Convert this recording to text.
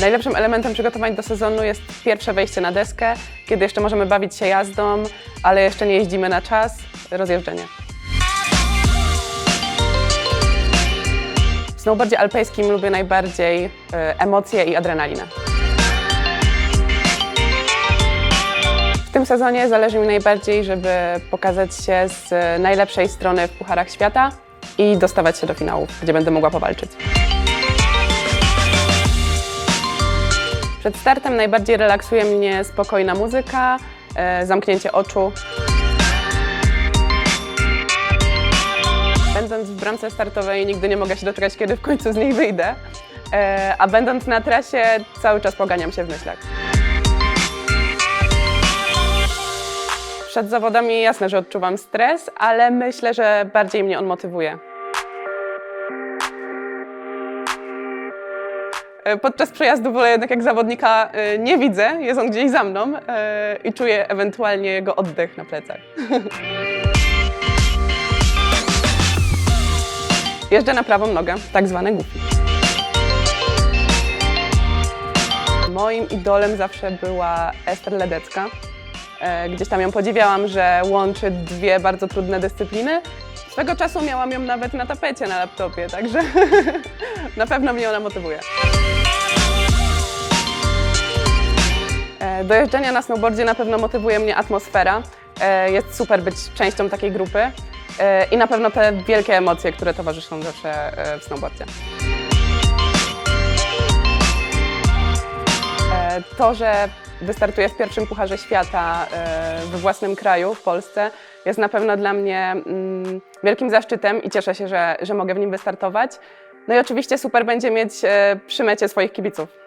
Najlepszym elementem przygotowań do sezonu jest pierwsze wejście na deskę, kiedy jeszcze możemy bawić się jazdą, ale jeszcze nie jeździmy na czas, rozjeżdżenie. W snowboardzie alpejskim lubię najbardziej e, emocje i adrenalinę. W tym sezonie zależy mi najbardziej, żeby pokazać się z najlepszej strony w Pucharach Świata i dostawać się do finałów, gdzie będę mogła powalczyć. Przed startem najbardziej relaksuje mnie spokojna muzyka, e, zamknięcie oczu. Będąc w bramce startowej nigdy nie mogę się doczekać, kiedy w końcu z niej wyjdę, e, a będąc na trasie cały czas poganiam się w myślach. Przed zawodami jasne, że odczuwam stres, ale myślę, że bardziej mnie on motywuje. Podczas przejazdu wolę jednak jak zawodnika e, nie widzę, jest on gdzieś za mną e, i czuję ewentualnie jego oddech na plecach. Jeżdżę na prawą nogę, tak zwane goofy. Moim idolem zawsze była Ester Ledecka. E, Gdzieś tam ją podziwiałam, że łączy dwie bardzo trudne dyscypliny. Swego czasu miałam ją nawet na tapecie na laptopie, także na pewno mnie ona motywuje. Do jeżdżenia na snowboardzie na pewno motywuje mnie atmosfera. E, Jest super być częścią takiej grupy E, i na pewno te wielkie emocje, które towarzyszą zawsze e, w snowboardzie. To, że wystartuję w pierwszym Pucharze Świata we własnym kraju, w Polsce, jest na pewno dla mnie mm, wielkim zaszczytem i cieszę się, że, że mogę w nim wystartować. No i oczywiście super będzie mieć przy mecie swoich kibiców.